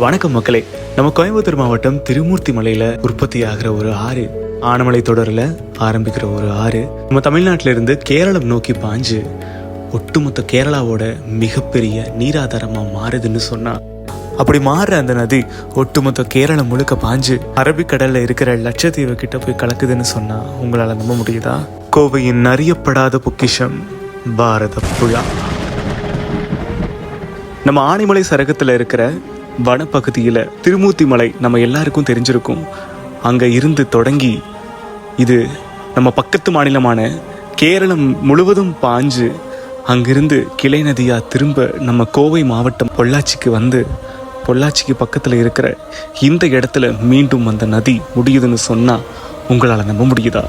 வணக்கம் மக்களே. நம்ம கோயம்புத்தூர் மாவட்டம் திருமூர்த்தி மலையில உற்பத்தி ஆகிற ஒரு ஆறு ஆனமலை தொடரில் ஆரம்பிக்கிற ஒரு ஆறு நம்ம தமிழ்நாட்டில இருந்து கேரளம் நோக்கி பாஞ்சு ஒட்டுமொத்த கேரளாவோட மிகப்பெரிய நீராதாரமா மாறுதுன்னு சொன்னா அப்படி மாறுற அந்த நதி ஒட்டுமொத்த கேரளம் முழுக்க பாஞ்சு அரபிக்கடல்ல இருக்கிற லட்சத்தீவு கிட்ட போய் கலக்குதுன்னு சொன்னா உங்களால நம்ப முடியுதா? கோவையின் அறியப்படாத பொக்கிஷம் பாரத புழா. நம்ம ஆனைமலை சரகத்தில் இருக்கிற வனப்பகுதியில் திருமூர்த்தி மலை நம்ம எல்லாருக்கும் தெரிஞ்சிருக்கும். அங்கே இருந்து தொடங்கி இது நம்ம பக்கத்து மாநிலமான கேரளம் முழுவதும் பாஞ்சு அங்கிருந்து கிளை நதியாக திரும்ப நம்ம கோவை மாவட்டம் பொள்ளாச்சிக்கு வந்து பொள்ளாச்சிக்கு பக்கத்தில் இருக்கிற இந்த இடத்துல மீண்டும் அந்த நதி முடியுதுன்னு சொன்னால் உங்களால் நம்ப முடியுதா?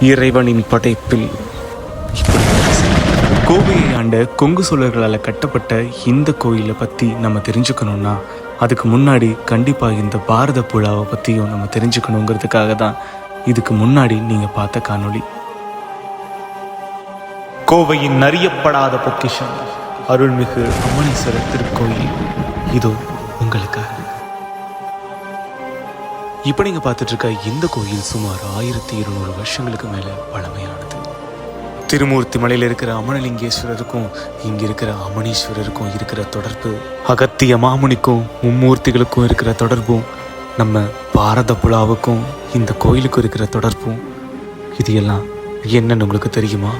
இறைவனின் படைப்பில் கோவையை ஆண்ட கொங்கு சோழர்களால் கட்டப்பட்ட இந்த கோயிலை பற்றி நம்ம தெரிஞ்சுக்கணும்னா அதுக்கு முன்னாடி கண்டிப்பாக இந்த பாரத புழாவை பற்றியும் நம்ம தெரிஞ்சுக்கணுங்கிறதுக்காக தான் இதுக்கு முன்னாடி நீங்கள் பார்த்த காணொளி. கோவையின் அறியப்படாத பொக்கிஷம் அருள்மிகு அம்மனீஸ்வரர் திருக்கோயில். இதோ உங்களுக்காக. இப்போ நீங்கள் பார்த்துட்ருக்க இந்த கோயில் சுமார் ஆயிரத்தி இருநூறு வருஷங்களுக்கு மேலே பழமையானது. திருமூர்த்தி மலையில் இருக்கிற அமனலிங்கேஸ்வரருக்கும் இங்கே இருக்கிற அமனீஸ்வரருக்கும் இருக்கிற தொடர்பு அகத்திய மாமுனிக்கும் மும்மூர்த்திகளுக்கும் இருக்கிற தொடர்பும் நம்ம பாரத புலாவுக்கும் இந்த கோயிலுக்கும் இருக்கிற தொடர்பும் இது எல்லாம் என்னன்னு உங்களுக்கு தெரியுமா?